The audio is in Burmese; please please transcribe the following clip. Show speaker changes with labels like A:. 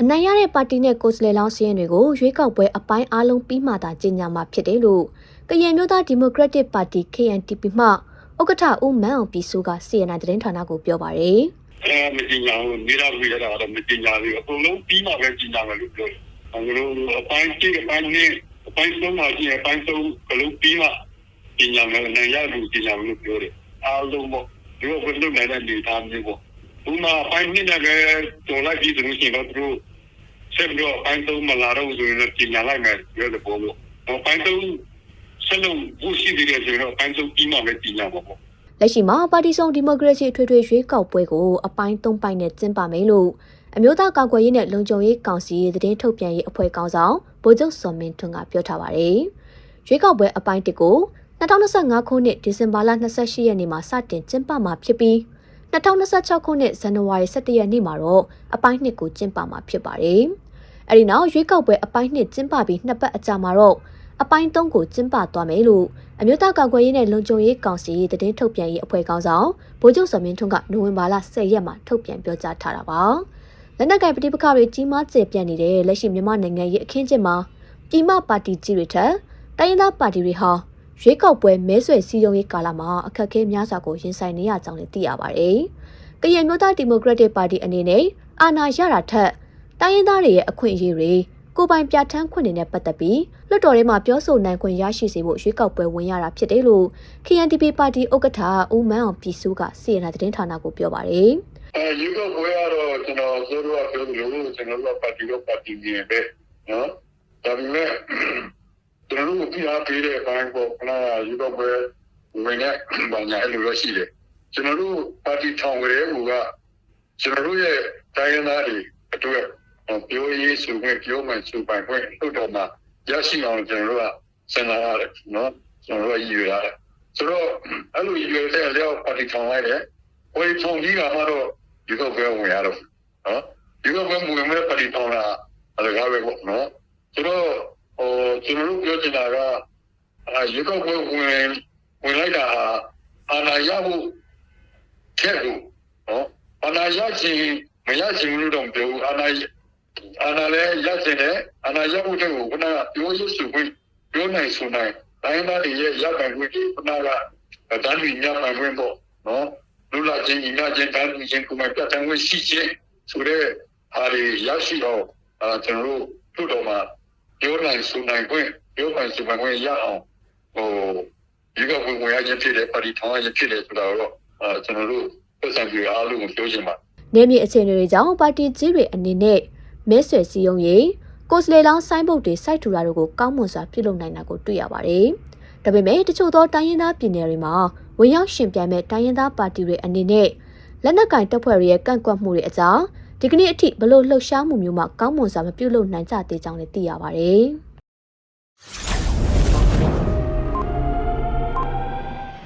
A: အနိုင်ရတဲ့ပါတီနဲ့ကိုယ်စားလှယ်လောင်းစည်းရင်တွေကိုရွေးကောက်ပွဲအပိုင်းအားလုံးပြီးမှသာကြေညာမှာဖြစ်တယ်လို့ကရင်မျိုးသားဒီမိုကရက်တစ်ပါတီ KNTP မှဥက္ကဋ္ဌဦးမန်းအောင်ပြည်စိုးက CNN သတင်းဌာနကိုပြောပါရယ်
B: အဲမတင်ညာဘူးနေရာပြည်ရတာတော့မတင်ညာဘူးအကုန်လုံးပြီးမှပဲတင်ညာမယ်လို့ပြောတယ်။အဲလိုအပိုင်းကြီးအပိုင်းနဲ့အပိုင်းဆုံးမှကြီးအပိုင်းဆုံးကလုံးပြီးမှတင်ညာမယ်နိုင်ရလို့တင်ညာမယ်လို့ပြောတယ်။အားလုံးပေါ့ဒီလိုဘယ်လိုလဲတဲ့နေသားမျိုးပေါ့။ဘုမအပိုင်းနဲ့လည်းတော်လိုက်ပြီးဆိုလို့ရှိရင်တော့သူတို့ ဆက်ပြီးတော့အပိုင်းဆုံးမလာတော့ဆိုရင်တင်ညာလိုက်မယ်ပြောတယ်ပေါ့လို့။အပိုင်းဆုံးဆက်လို့ဘူးရှိသေးတယ်ဆိုတော့အပိုင်းဆုံးပြီးမှပဲတင်ညာပါပေါ့။
A: လက်ရှိမှာပါတီစုံဒီမိုကရေစီအထွေထွေရွေးကောက်ပွဲကိုအပိုင်း၃ပိုင်းနဲ့ကျင်းပမယ်လို့အမျိုးသားကာကွယ်ရေးနဲ့လုံခြုံရေးကောင်စီရဲ့သတင်းထုတ်ပြန်ရေးအဖွဲ့ကောင်ဆောင်ဗိုလ်ချုပ်စော်မင်းထွန်းကပြောထားပါတယ်။ရွေးကောက်ပွဲအပိုင်း၁ကို2025ခုနှစ်ဒီဇင်ဘာလ28ရက်နေ့မှာစတင်ကျင်းပမှာဖြစ်ပြီး2026ခုနှစ်ဇန်နဝါရီ17ရက်နေ့မှာတော့အပိုင်း2ကိုကျင်းပမှာဖြစ်ပါတယ်။ အဲဒီနောက်ရွေးကောက်ပွဲအပိုင်း2ကျင်းပပြီးနှစ်ပတ်အကြာမှာတော့အပိုင်း3ကိုကျင်းပသွားမယ်လို့အမျိုးသားကာကွယ်ရေးနဲ့လုံခြုံရေးကောင်စီရဲ့တည်င်းထုတ်ပြန်ရေးအဖွဲ့ကောင်ဆောင်ဗိုလ်ချုပ်စော်မင်းထွန်းကနိုဝင်ဘာလ10ရက်မှာထုတ်ပြန်ပြောကြားထားတာပါလက်နက်ကင်ပဋိပက္ခတွေကြီးမားကျယ်ပြန့်နေတဲ့လက်ရှိမြန်မာနိုင်ငံရဲ့အခင်းကျင်းမှာပြည်မပါတီကြီးတွေထက်တိုင်းရင်းသားပါတီတွေဟာရွေးကောက်ပွဲမဲဆွယ်စည်းရုံးရေးကာလမှာအခက်အခဲများစွာကိုရင်ဆိုင်နေရကြောင်းလည်းသိရပါတယ်။ကရင်မျိုးသားဒီမိုကရက်တစ်ပါတီအနေနဲ့အာဏာရတာထက် တိုင်းရင်းသားတွေရဲ့အခွင့်အရေးတွေကိုယ်ပိုင်ပြဋ္ဌာန်းခွင့်တွေနဲ့ပတ်သက်ပြီးလွှတ်တော်ထဲမှာပြောဆိုနိုင်ခွင့်ရရှိစေဖို့ရွေးကောက်ပွဲဝင်ရတာဖြစ်တယ်လို့ KNDP ပါတီဥက္ကဋ္ဌဦးမန်းအောင်ပြည်စုကစီရင်တာသတင်းဌာနကိုပြောပါတယ်။
B: အဲယူကပွဲကတော့ကျွန်တော်ဆိုတော့ပြောလို့ကျွန်တော်တို့ပါတီတော့ပါတီနေပဲနော်ဒါပေမဲ့ကျွန်တော်တို့ပြအားပေးတဲ့အပိုင်းပေါ့ခဏယူကပွဲဝင်တဲ့ဘာညာအဲ့လိုရရှိတယ်ကျွန်တော်တို့ပါတီထောင်ကြတဲ့ဟိုကကျွန်တော်တို့ရဲ့တိုင်းရင်းသားတွေအတွက် ပြောရေးဆိုခွင့်ပြောမှဆိုပိုင်ခွင့်တို့တော့မှရရှိအောင်ကျွန်တော်တို့ကစဉ်းစားရတယ်နော်ကျွန်တော်တို့ရည်ရွယ်ရတယ်ဆိုတော့အဲ့လိုရည်ရွယ်တဲ့အလျောက်ပါတီထောင်လိုက်တယ်ဝေဖုန်ကြီးကတော့ဒီတော့ပဲဝင်ရတော့နော်ဒီတော့ပဲဝင်မဲ့ပါတီထောင်တာအဲ့ဒါပဲပေါ့နော်ဆိုတော့ဟိုကျွန်တော်တို့ပြောချင်တာကအာရေကောက်ပွဲဝင်ဝင်လိုက်တာဟာအာဏာရဖို့ထက်ဘူးနော်အာဏာရခြင်းမရခြင်းလို့တော့ပြောအာဏာ အာဏာလည်းရခြင်းနဲ့အာဏာရဖို့တဲ့ကိုခုနကပြောရစုခွင့်ပြောနိုင်ဆိုနိုင်တိုင်းသားတွေရဲ့ရပိုင်ခွင့်ကိုခုနကတန်းပြီးညပိုင်ခွင့်ပေါ့နော်လူလာချင်းညီလာချင်းတန်းပြီးချင်းကိုမပြတ်တမ်းဝရှိချင်းဆိုတဲ့အားတွေရရှိတော့အာကျွန်တော်တို့တို့တော်မှာပြောနိုင်ဆိုနိုင်ခွင့်ပြောနိုင်ဆိုနိုင်ခွင့်ရအောင်ဟိုဒီကဝင်ဝင်ရချင်းဖြစ်တဲ့ပါတီထောင်ရချင်းဖြစ်တဲ့ဆိုတော့အာကျွန်တော်တို့ပတ်စံပြအားလုံးကိုပြောချင်ပါ
A: နေမြေအခြေအနေတွေကြောင့်ပါတီကြီးတွေအနေနဲ့ မဲဆွယ်စည်းရုံးရေးကိုယ်စလေလောင်းဆိုင်းဘုတ်တွေစိုက်ထူတာတို့ကိုကောင်းမွန်စွာပြုလုပ်နိုင်တာကိုတွေ့ရပါတယ်။ဒါပေမဲ့တချို့သောတိုင်းရင်းသားပြည်နယ်တွေမှာဝင်ရောက်ရှင်ပြိုင်မဲ့တိုင်းရင်းသားပါတီတွေအနေနဲ့လက်နက်ကင်တပ်ဖွဲ့တွေရဲ့ကန့်ကွက်မှုတွေအကြောင်းဒီကနေ့အထိဘလို့လှုပ်ရှားမှုမျိုးမှကောင်းမွန်စွာမပြုလုပ်နိုင်ကြသေးကြောင်းလည်းသိရပါတယ်။